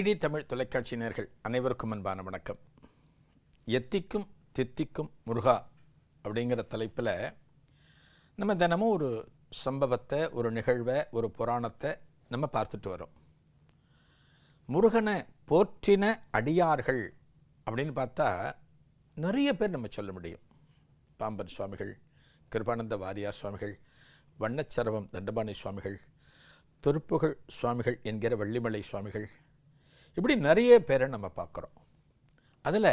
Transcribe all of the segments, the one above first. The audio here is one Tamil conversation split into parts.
டிடி தமிழ் தொலைக்காட்சி நேர்கள் அனைவருக்கும் அன்பான வணக்கம். எத்திக்கும் தித்திக்கும் முருகா அப்படிங்கிற தலைப்பில் நம்ம தினமும் ஒரு சம்பவத்தை ஒரு நிகழ்வை ஒரு புராணத்தை நம்ம பார்த்துட்டு வரோம். முருகனை போற்றின அடியார்கள் அப்படின்னு பார்த்தா நிறைய பேர் நம்ம சொல்ல முடியும். பாம்பன் சுவாமிகள் கிருபானந்த வாரியார் சுவாமிகள் வண்ணச்சரவம் தண்டபாணி சுவாமிகள் திருப்புகழ் சுவாமிகள் என்கிற வள்ளிமலை சுவாமிகள் இப்படி நிறைய பேரை நம்ம பார்க்குறோம். அதில்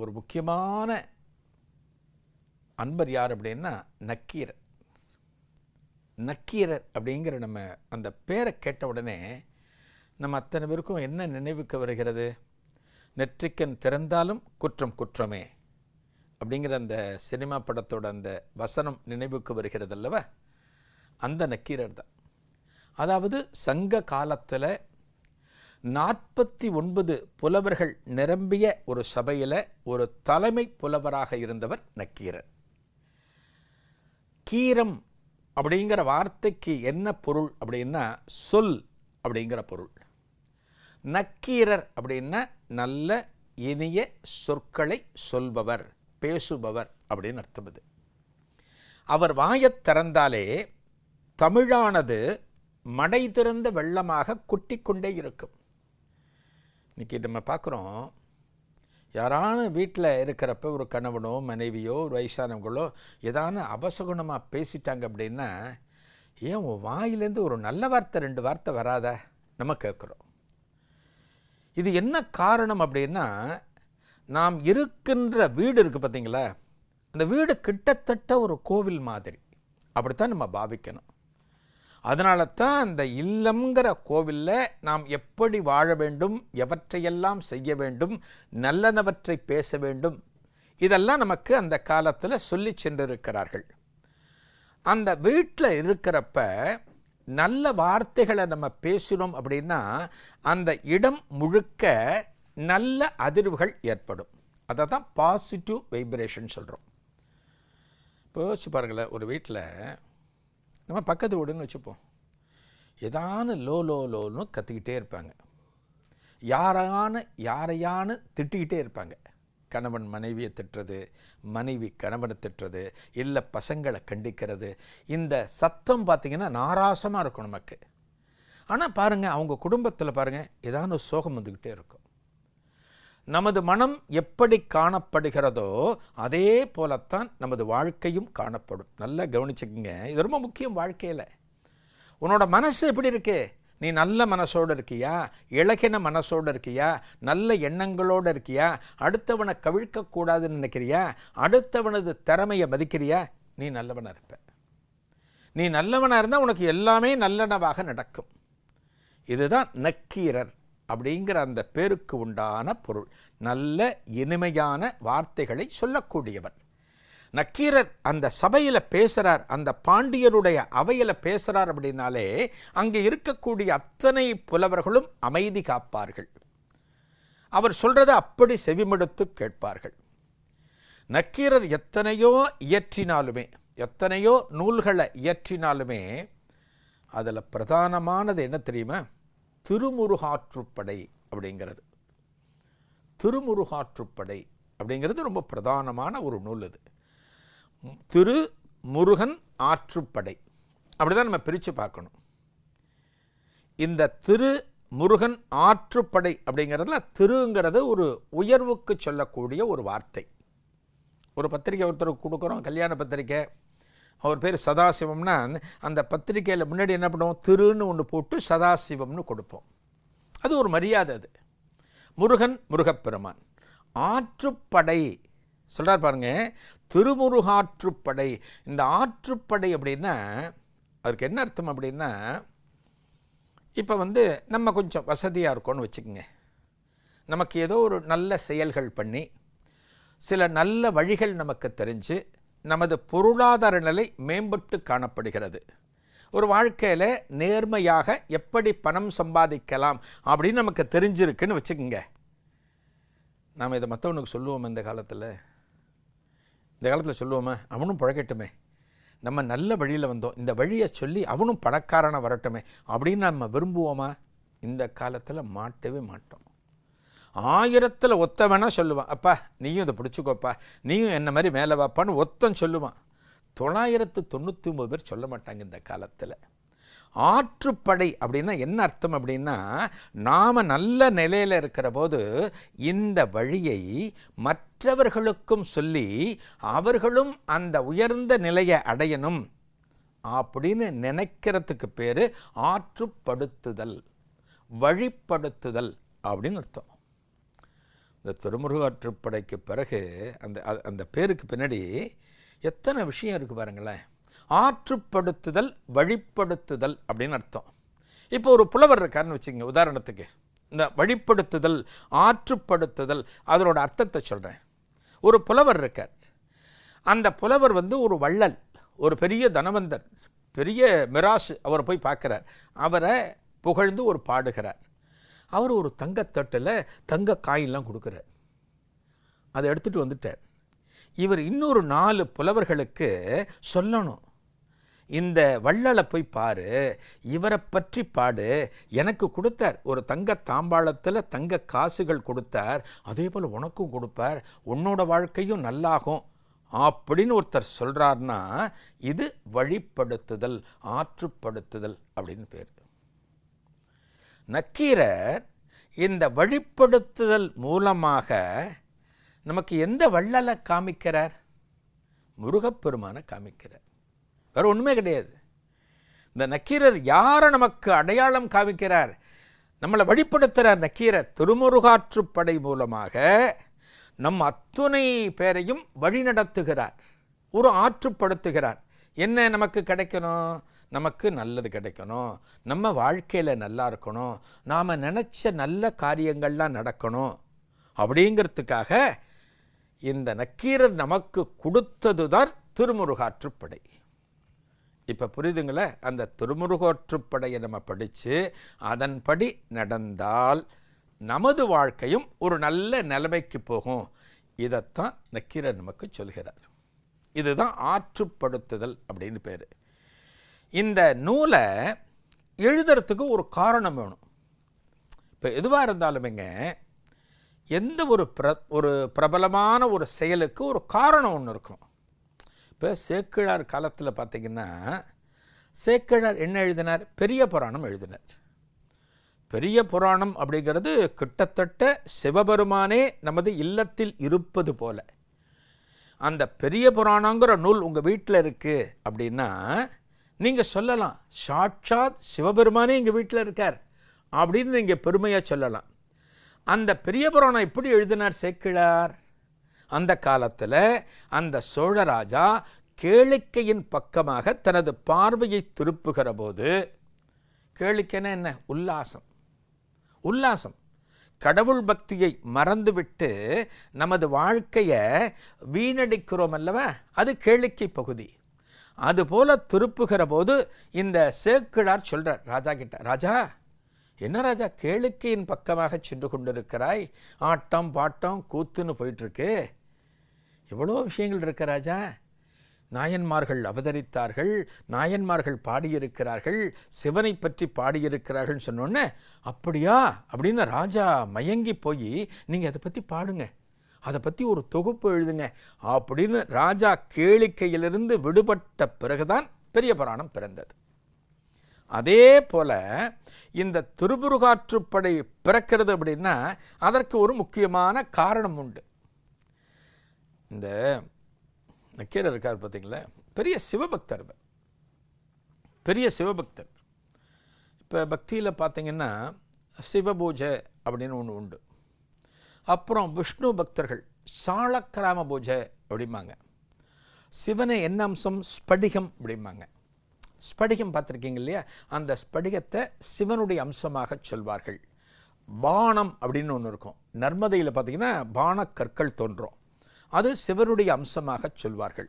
ஒரு முக்கியமான அன்பர் யார் அப்படின்னா நக்கீரர். நக்கீரர் அப்படிங்கிற நம்ம அந்த பேரை கேட்ட உடனே நம்ம அத்தனை பேருக்கும் என்ன நினைவுக்கு வருகிறது? நெற்றிக்கன் திறந்தாலும் குற்றம் குற்றமே அப்படிங்கிற அந்த சினிமா படத்தோட அந்த வசனம் நினைவுக்கு வருகிறது அல்லவா? அந்த நக்கீரர் தான். அதாவது சங்க காலத்தில் நாற்பத்தி ஒன்பது புலவர்கள் நிரம்பிய ஒரு சபையில் ஒரு தலைமை புலவராக இருந்தவர் நக்கீரர் கீரம் அப்படிங்கிற வார்த்தைக்கு என்ன பொருள் அப்படின்னா சொல் அப்படிங்கிற பொருள். நக்கீரர் அப்படின்னா நல்ல இனிய சொற்களை சொல்பவர் பேசுபவர் அப்படின்னு அர்த்தம் இது அவர் வாயத் திறந்தாலே தமிழானது மடை திறந்த வெள்ளமாக கொட்டிக்கொண்டே இருக்கும். இன்றைக்கி நம்ம பார்க்குறோம் யாரான வீட்டில் இருக்கிறப்ப ஒரு கணவனோ மனைவியோ ஒரு வயசானவங்களோ ஏதான அபசகுணமாக பேசிட்டாங்க அப்படின்னா ஏன் உன் வாயிலேருந்து ஒரு நல்ல வார்த்தை ரெண்டு வார்த்தை வராத? நம்ம கேட்குறோம். இது என்ன காரணம் அப்படின்னா நாம் இருக்கின்ற வீடு இருக்குது பார்த்தீங்களா? அந்த வீடு கிட்டத்தட்ட ஒரு கோவில் மாதிரி. அப்படித்தான் நம்ம பாவிக்கணும். அதனால தான் அந்த இல்லம்ங்கிற கோவிலில் நாம் எப்படி வாழ வேண்டும் எவற்றையெல்லாம் செய்ய வேண்டும் நல்லனவற்றை பேச வேண்டும் இதெல்லாம் நமக்கு அந்த காலத்தில் சொல்லி சென்றிருக்கிறார்கள். அந்த வீட்டில் இருக்கிறப்ப நல்ல வார்த்தைகளை நம்ம பேசினோம் அப்படின்னா அந்த இடம் முழுக்க நல்ல அதிர்வுகள் ஏற்படும். அதை தான் பாசிட்டிவ் வைப்ரேஷன் சொல்கிறோம் இப்போ யோசிச்சு பாருங்களேன் ஒரு வீட்டில் நம்ம பக்கத்து வீடுன்னு வச்சுப்போம். ஏதான லோ லோ லோன்னு கற்றுக்கிட்டே இருப்பாங்க. யாரான யாரையானு திட்டிக்கிட்டே இருப்பாங்க. கணவன் மனைவியை திட்டுறது மனைவி கணவனை திட்டுறது இல்லை பசங்களை கண்டிக்கிறது. இந்த சத்தம் பார்த்திங்கன்னா நாராசமாக இருக்கும் நமக்கு. ஆனால் பாருங்கள் அவங்க குடும்பத்தில் பாருங்கள் ஏதான ஒரு சோகம் வந்துக்கிட்டே இருக்கும். நமது மனம் எப்படி காணப்படுகிறதோ அதே போலத்தான் நமது வாழ்க்கையும் காணப்படும். நல்லா கவனிச்சுக்கோங்க. இது ரொம்ப முக்கியம் வாழ்க்கையில். உன்னோட மனசு எப்படி இருக்கு? நீ நல்ல மனசோடு இருக்கியா? இழகின மனசோடு இருக்கியா? நல்ல எண்ணங்களோடு இருக்கியா? அடுத்தவனை கவிழ்க்கக்கூடாதுன்னு நினைக்கிறியா? அடுத்தவனது திறமையை மதிக்கிறியா? நீ நல்லவனாக இருப்ப. நீ நல்லவனாக இருந்தால் உனக்கு எல்லாமே நல்லனவாக நடக்கும். இதுதான் நக்கீரர். அப்படிங்கிற அந்த பேருக்கு உண்டான பொருள். நல்ல இனிமையான வார்த்தைகளை சொல்லக்கூடியவன். நக்கீரர் அந்த சபையில் பேசுகிறார் அந்த பாண்டியருடைய அவையில் பேசுகிறார் அப்படின்னாலே அங்கே இருக்கக்கூடிய அத்தனை புலவர்களும் அமைதி காப்பார்கள். அவர் சொல்கிறத அப்படி செவிமடுத்து கேட்பார்கள். நக்கீரர் எத்தனையோ இயற்றினாலுமே எத்தனையோ நூல்களை இயற்றினாலுமே அதில் பிரதானமானது என்ன தெரியுமா? திருமுருகாற்றுப்படை அப்படிங்கிறது. திருமுருகாற்றுப்படை அப்படிங்கிறது ரொம்ப பிரதானமான ஒரு நூல் இது. திரு முருகன் ஆற்றுப்படை. அப்படி தான் நம்ம பிரித்து பார்க்கணும். இந்த திரு முருகன் ஆற்றுப்படை அப்படிங்கிறதுல திருங்கிறது ஒரு உயர்வுக்கு சொல்லக்கூடிய ஒரு வார்த்தை. ஒரு பத்திரிக்கை ஒருத்தருக்கு கொடுக்குறோம் கல்யாண பத்திரிக்கை அவர் பேர் சதாசிவம்னா அந்த பத்திரிக்கையில் முன்னாடி என்ன பண்ணுவோம்? திருன்னு ஒன்று போட்டு சதாசிவம்னு கொடுப்போம். அது ஒரு மரியாதை அது. முருகன் முருகப்பெருமான். ஆற்றுப்படை. சொல்கிறார் பாருங்க திருமுருகாற்றுப்படை இந்த ஆற்றுப்படை அப்படின்னா அதுக்கு என்ன அர்த்தம் அப்படின்னா இப்போ வந்து நம்ம கொஞ்சம் வசதியாக இருக்கோன்னு வச்சுக்கோங்க. நமக்கு ஏதோ ஒரு நல்ல செயல்கள் பண்ணி சில நல்ல வழிகள் நமக்கு தெரிஞ்சு நமது பொருளாதார நிலை மேம்பட்டு காணப்படுகிறது. ஒரு வாழ்க்கையில் நேர்மையாக எப்படி பணம் சம்பாதிக்கலாம் அப்படின்னு நமக்கு தெரிஞ்சிருக்குன்னு வச்சுக்கோங்க. நாம் இதை மற்றவனுக்கு சொல்லுவோம் இந்த காலத்தில்? இந்த காலத்தில் சொல்லுவோமே? அவனும் பழகட்டுமே. நம்ம நல்ல வழியில் வந்தோம். இந்த வழியை சொல்லி அவனும் பணக்காரனாக வரட்டுமே அப்படின்னு நம்ம விரும்புவோமா? இந்த காலத்தில் மாட்டவே மாட்டோம். ஆயிரத்தில் ஒத்த வேணால் சொல்லுவான். அப்பா நீயும் இதை பிடிச்சிக்கோப்பா. நீயும் என்ன மாதிரி மேலே வாப்பான்னு ஒத்தன் சொல்லுவான். தொள்ளாயிரத்து தொண்ணூற்றி ஒம்பது பேர் சொல்ல மாட்டாங்க இந்த காலத்தில். ஆற்றுப்படை அப்படின்னா என்ன அர்த்தம் அப்படின்னா நாம் நல்ல நிலையில் இருக்கிற போது இந்த வழியை மற்றவர்களுக்கும் சொல்லி அவர்களும் அந்த உயர்ந்த நிலையை அடையணும் அப்படின்னு நினைக்கிறதுக்கு பேர் ஆற்றுப்படுத்துதல் வழிப்படுத்துதல் அப்படின்னு அர்த்தம். இந்த திருமுருகாற்றுப்படைக்கு பிறகு அந்த அந்த பேருக்கு பின்னாடி எத்தனை விஷயம் இருக்குது பாருங்களேன். ஆற்றுப்படுத்துதல் வழிப்படுத்துதல் அப்படின்னு அர்த்தம். இப்போ ஒரு புலவர் இருக்காருன்னு வச்சுக்கோங்க உதாரணத்துக்கு. இந்த வழிப்படுத்துதல் ஆற்றுப்படுத்துதல் அதனோட அர்த்தத்தை சொல்கிறேன் ஒரு புலவர் இருக்கார். அந்த புலவர் வந்து ஒரு வள்ளல் ஒரு பெரிய தனவந்தர் பெரிய மிராசு அவரை போய் பார்க்குறார். அவரை புகழ்ந்து ஒரு பாடுகிறார். அவர் ஒரு தங்கத்தட்டில் தங்க காயெல்லாம் கொடுக்குறார். அதை எடுத்துகிட்டு வந்துட்டார். இவர் இன்னொரு நாலு புலவர்களுக்கு சொல்லணும். இந்த வள்ளலை போய் பாரு இவரை பற்றி பாடு. எனக்கு கொடுத்தார். ஒரு தங்க தாம்பாளத்தில் தங்க காசுகள் கொடுத்தார். அதே போல் உனக்கும் கொடுப்பார். உன்னோட வாழ்க்கையும் நல்லாகும் அப்படின்னு ஒருத்தர் சொல்கிறார்னா இது வழிப்படுத்துதல் ஆற்றுப்படுத்துதல் அப்படின்னு பேர். நக்கீரர் இந்த வழிப்படுத்துதல் மூலமாக நமக்கு எந்த வள்ளலை காமிக்கிறார்? முருகப்பெருமானை காமிக்கிறார். வேற ஒன்றுமே கிடையாது. இந்த நக்கீரர் யாரை நமக்கு அடையாளம் காமிக்கிறார்? நம்மளை வழிப்படுத்துகிறார் நக்கீரர் திருமுருகாற்றுப்படை மூலமாக நம் அத்துணை பேரையும் வழிநடத்துகிறார். ஒரு ஆற்றுப்படுத்துகிறார். என்ன நமக்கு கிடைக்கணும்? நமக்கு நல்லது கிடைக்கணும். நம்ம வாழ்க்கையில் நல்லா இருக்கணும். நாம் நினச்ச நல்ல காரியங்கள்லாம் நடக்கணும். அப்படிங்கிறதுக்காக இந்த நக்கீரர் நமக்கு கொடுத்தது தான் திருமுருகாற்றுப்படை. இப்போ புரியுதுங்களே? அந்த திருமுருகோற்றுப்படையை நம்ம படித்து அதன்படி நடந்தால் நமது வாழ்க்கையும் ஒரு நல்ல நிலைமைக்கு போகும். இதைத்தான் நக்கீரர் நமக்கு சொல்கிறார். இதுதான் ஆற்றுப்படுத்துதல் அப்படின்னு பேர். இந்த நூலை எழுதுறதுக்கு ஒரு காரணம் வேணும். இப்போ எதுவாக இருந்தாலுமேங்க எந்த ஒரு பிர ஒரு பிரபலமான ஒரு செயலுக்கு ஒரு காரணம் ஒன்று இருக்கும். இப்போ சேக்கிழார் காலத்தில் பார்த்தீங்கன்னா சேக்கிழார் என்ன எழுதினார்? பெரிய புராணம் எழுதினார். பெரிய புராணம் அப்படிங்கிறது கிட்டத்தட்ட சிவபெருமானே நமது இல்லத்தில் இருப்பது போல. அந்த பெரிய புராணங்கிற நூல் உங்கள் வீட்டில் இருக்குது அப்படின்னா நீங்கள் சொல்லலாம் சாட்சாத் சிவபெருமானே எங்கள் வீட்டில் இருக்கார் அப்படின்னு நீங்கள் பெருமையாக சொல்லலாம். அந்த பெரிய புராணம் எப்படி எழுதினார் சேக்கிழார்? அந்த காலத்தில் அந்த சோழராஜா கேளிக்கையின் பக்கமாக தனது பார்வையை திருப்புகிற போது கேளிக்கைன்னா என்ன? உல்லாசம். உல்லாசம். கடவுள் பக்தியை மறந்துவிட்டு நமது வாழ்க்கையை வீணடிக்கிறோம் அல்லவா? அது கேளிக்கை பகுதி. அதுபோல திருப்புகிற போது இந்த சேக்கிழார் சொல்கிறார் ராஜா கிட்ட ராஜா என்ன ராஜா கேளிக்கையின் பக்கமாக சென்று கொண்டிருக்கிறாய்? ஆட்டம் பாட்டம் கூத்துன்னு போயிட்டுருக்கு. எவ்வளோ விஷயங்கள் இருக்க ராஜா. நாயன்மார்கள் அவதரித்தார்கள் நாயன்மார்கள் பாடியிருக்கிறார்கள் சிவனை பற்றி பாடியிருக்கிறார்கள் சொன்னோன்னே அப்படியா? அப்படின்னு ராஜா மயங்கி போய் நீங்கள் அதை பற்றி பாடுங்க. அதை பற்றி ஒரு தொகுப்பு எழுதுங்க. அப்படின்னு ராஜா கேளிக்கையிலிருந்து விடுபட்ட பிறகுதான் பெரிய புராணம் பிறந்தது. அதே போல இந்த திருமுருகாற்றுப்படை பிறக்கிறது அப்படின்னா அதற்கு ஒரு முக்கியமான காரணம் உண்டு. இந்த நக்கீரர் இருக்கார் பார்த்தீங்களா பெரிய சிவபக்தர் பெரிய சிவபக்தர். இப்போ பக்தியில் பார்த்தீங்கன்னா சிவபூஜை அப்படின்னு ஒன்று உண்டு. அப்புறம் விஷ்ணு பக்தர்கள் சாளக்கிராம பூஜை அப்படிம்பாங்க. சிவனை என்ன அம்சம் ஸ்படிகம் அப்படிம்பாங்க. ஸ்படிகம் பார்த்துருக்கீங்க இல்லையா? அந்த ஸ்படிகத்தை சிவனுடைய அம்சமாக சொல்வார்கள். பானம் அப்படின்னு ஒன்று இருக்கும். நர்மதையில் பார்த்தீங்கன்னா பானக்கற்கள் தோன்றும். அது சிவனுடைய அம்சமாக சொல்வார்கள்.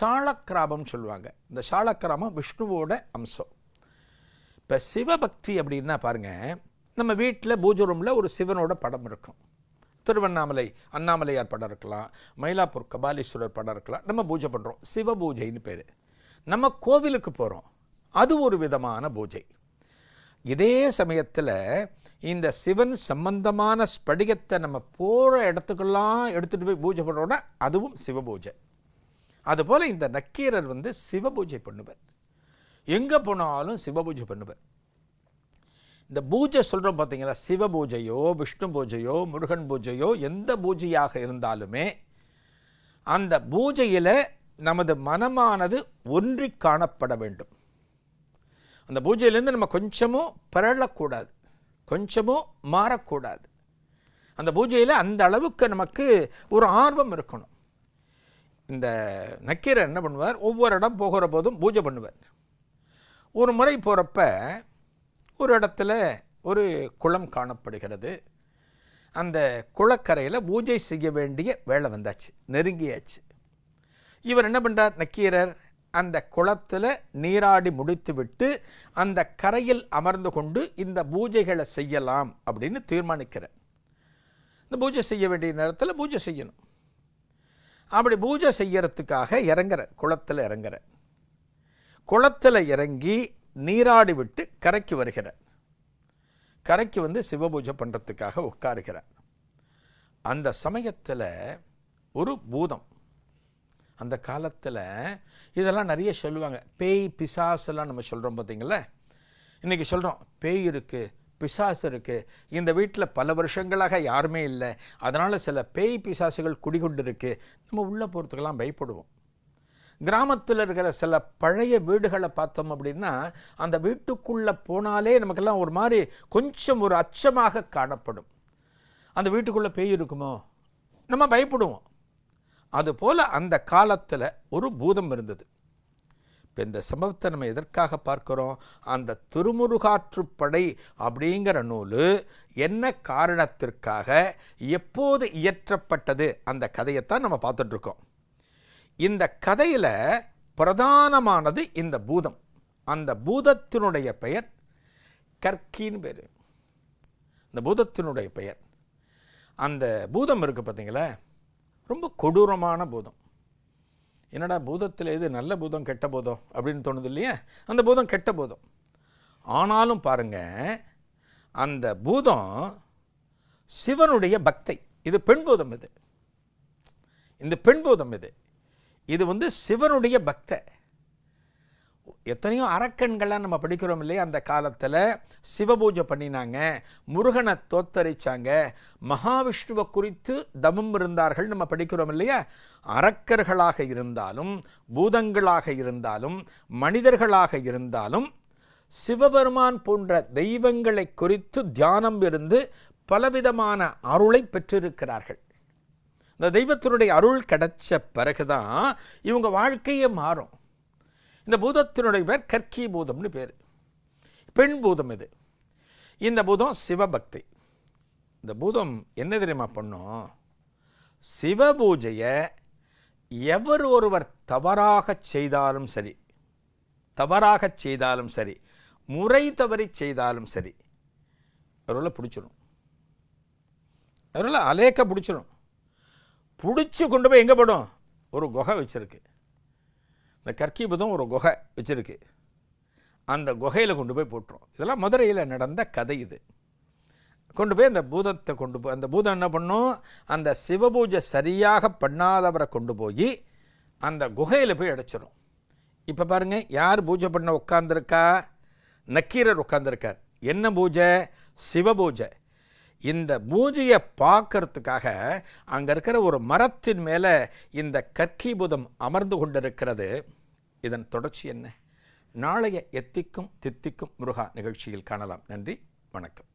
சாளக்கிராமம் சொல்லுவாங்க. இந்த சாளக்கிராமம் விஷ்ணுவோட அம்சம். இப்போ சிவபக்தி அப்படின்னா பாருங்கள் நம்ம வீட்டில் பூஜை ரூமில் ஒரு சிவனோட படம் இருக்கும். திருவண்ணாமலை அண்ணாமலையார் படம் இருக்கலாம் மயிலாப்பூர் கபாலீஸ்வரர் படம் இருக்கலாம் நம்ம பூஜை பண்ணுறோம் சிவ பூஜைன்னு பேர். நம்ம கோவிலுக்கு போகிறோம் அது ஒரு விதமான பூஜை. இதே சமயத்தில் இந்த சிவன் சம்பந்தமான ஸ்படிகத்தை நம்ம போகிற இடத்துக்கெல்லாம் எடுத்துகிட்டு போய் பூஜை பண்ணுறோன்னா அதுவும் சிவபூஜை அதுபோல் இந்த நக்கீரர் வந்து சிவபூஜை பண்ணுவார். எங்கே போனாலும் சிவபூஜை பண்ணுவார். இந்த பூஜை சொல்கிறோம் பார்த்தீங்களா சிவ பூஜையோ விஷ்ணு பூஜையோ முருகன் பூஜையோ எந்த பூஜையாக இருந்தாலுமே அந்த பூஜையில் நமது மனமானது ஒன்றி காணப்பட வேண்டும். அந்த பூஜையிலேருந்து நம்ம கொஞ்சமும் பிறழக்கூடாது. கொஞ்சமும் மாறக்கூடாது. அந்த பூஜையில் அந்த அளவுக்கு நமக்கு ஒரு ஆர்வம் இருக்கணும். இந்த நக்கீரர் என்ன பண்ணுவார்? ஒவ்வொரு இடம் போகிற போதும் பூஜை பண்ணுவார். ஒரு முறை போகிறப்ப ஒரு இடத்துல ஒரு குளம் காணப்படுகிறது. அந்த குளக்கரையில் பூஜை செய்ய வேண்டிய வேலை வந்தாச்சு நெருங்கியாச்சு. இவர் என்ன பண்ணுறார் நக்கீரர் அந்த குளத்தில் நீராடி முடித்துவிட்டு அந்த கரையில் அமர்ந்து கொண்டு இந்த பூஜைகளை செய்யலாம் அப்படின்னு தீர்மானிக்கிறார். இந்த பூஜை செய்ய வேண்டிய நேரத்தில் பூஜை செய்யணும். அப்படி பூஜை செய்யறதுக்காக இறங்குற குளத்தில் இறங்குற குளத்தில் இறங்கி நீராடி விட்டு கரைக்கு வருகிறார். கரைக்கு வந்து சிவபூஜை பண்ணுறதுக்காக உட்காருகிறார். அந்த சமயத்தில் ஒரு பூதம் அந்த காலத்தில் இதெல்லாம் நிறைய சொல்லுவாங்க. பேய் பிசாசெல்லாம் நம்ம சொல்கிறோம் பார்த்தீங்களா இன்றைக்கி சொல்கிறோம் பேய் இருக்குது பிசாசு இருக்குது இந்த வீட்டில் பல வருஷங்களாக யாருமே இல்லை. அதனால் சில பேய் பிசாசுகள் குடிகொண்டு இருக்குது நம்ம உள்ளே போகிறதுக்கெல்லாம் பயப்படுவோம். கிராமத்தில் இருக்கிற சில பழைய வீடுகளை பார்த்தோம் அப்படின்னா அந்த வீட்டுக்குள்ளே போனாலே நமக்கெல்லாம் ஒரு மாதிரி கொஞ்சம் ஒரு அச்சமாக காணப்படும். அந்த வீட்டுக்குள்ளே பேய் இருக்குமோ? நம்ம பயப்படுவோம். அதுபோல் அந்த காலத்தில் ஒரு பூதம் இருந்தது. இப்போ இந்த சம்பவத்தை நம்ம எதற்காக பார்க்குறோம்? அந்த திருமுருகாற்றுப்படை அப்படிங்கிற நூல் என்ன காரணத்திற்காக எப்போது இயற்றப்பட்டது அந்த கதையைத்தான் நம்ம பார்த்துட்ருக்கோம் இந்த கதையில் பிரதானமானது இந்த பூதம். அந்த பூதத்தினுடைய பெயர் கற்கின்னு பேர். இந்த பூதத்தினுடைய பெயர். அந்த பூதம் இருக்குது பார்த்தீங்களா ரொம்ப கொடூரமான பூதம். என்னடா பூதத்தில் எது நல்ல பூதம் கெட்ட பூதம் அப்படின்னு தோணுது இல்லையா? அந்த பூதம் கெட்ட பூதம். ஆனாலும் பாருங்க அந்த பூதம் சிவனுடைய பக்தை. இது பெண் பூதம் இது. இந்த பெண் பூதம் இது. இது வந்து சிவனுடைய பக்த. எத்தனையோ அரக்கன்களாக நம்ம படிக்கிறோம் இல்லையா? அந்த காலத்தில் சிவபூஜை பண்ணினாங்க முருகனை தோத்தரிச்சாங்க மகாவிஷ்ணுவை குறித்து தமம் இருந்தார்கள் நம்ம படிக்கிறோம் இல்லையா? அரக்கர்களாக இருந்தாலும் பூதங்களாக இருந்தாலும் மனிதர்களாக இருந்தாலும் சிவபெருமான் போன்ற தெய்வங்களை குறித்து தியானம் இருந்து பலவிதமான அருளை பெற்றிருக்கிறார்கள். இந்த தெய்வத்தினுடைய அருள் கிடைச்ச பிறகுதான் இவங்க வாழ்க்கையே மாறும். இந்த பூதத்தினுடைய பேர் கற்கி பூதம்னு பேர். பெண் பூதம் இது. இந்த பூதம் சிவபக்தி. இந்த பூதம் என்ன தெரியுமா பண்ணும்? சிவபூஜையை எவர் ஒருவர் தவறாக செய்தாலும் சரி தவறாக செய்தாலும் சரி முறை தவறி செய்தாலும் சரி அவர்களை பிடிச்சிடும் அவர்களை அலேக்க பிடிச்சிடும் பிடிச்சி கொண்டு போய் எங்கே படும்? ஒரு குகை வச்சுருக்கு. இந்த கற்கிபுதம் ஒரு குகை வச்சுருக்கு. அந்த குகையில் கொண்டு போய் போட்டுரும். இதெல்லாம் மதுரையில் நடந்த கதை இது. கொண்டு போய் அந்த பூதத்தை கொண்டு போய் அந்த பூதம் என்ன பண்ணும்? அந்த சிவபூஜை சரியாக பண்ணாதவரை கொண்டு போய் அந்த குகையில் போய் அடைச்சிரும். இப்போ பாருங்கள் யார் பூஜை பண்ண உட்காந்துருக்கா நக்கீரர் உட்காந்துருக்கார் என்ன பூஜை? சிவபூஜை. இந்த பூஜையை பார்க்கறதுக்காக அங்கே இருக்கிற ஒரு மரத்தின் மேலே இந்த கற்கிபுதம் அமர்ந்து கொண்டிருக்கிறது. இதன் தொடர்ச்சி என்ன? நாளைய எத்திக்கும் தித்திக்கும் முருகா நிகழ்ச்சியில் காணலாம். நன்றி. வணக்கம்.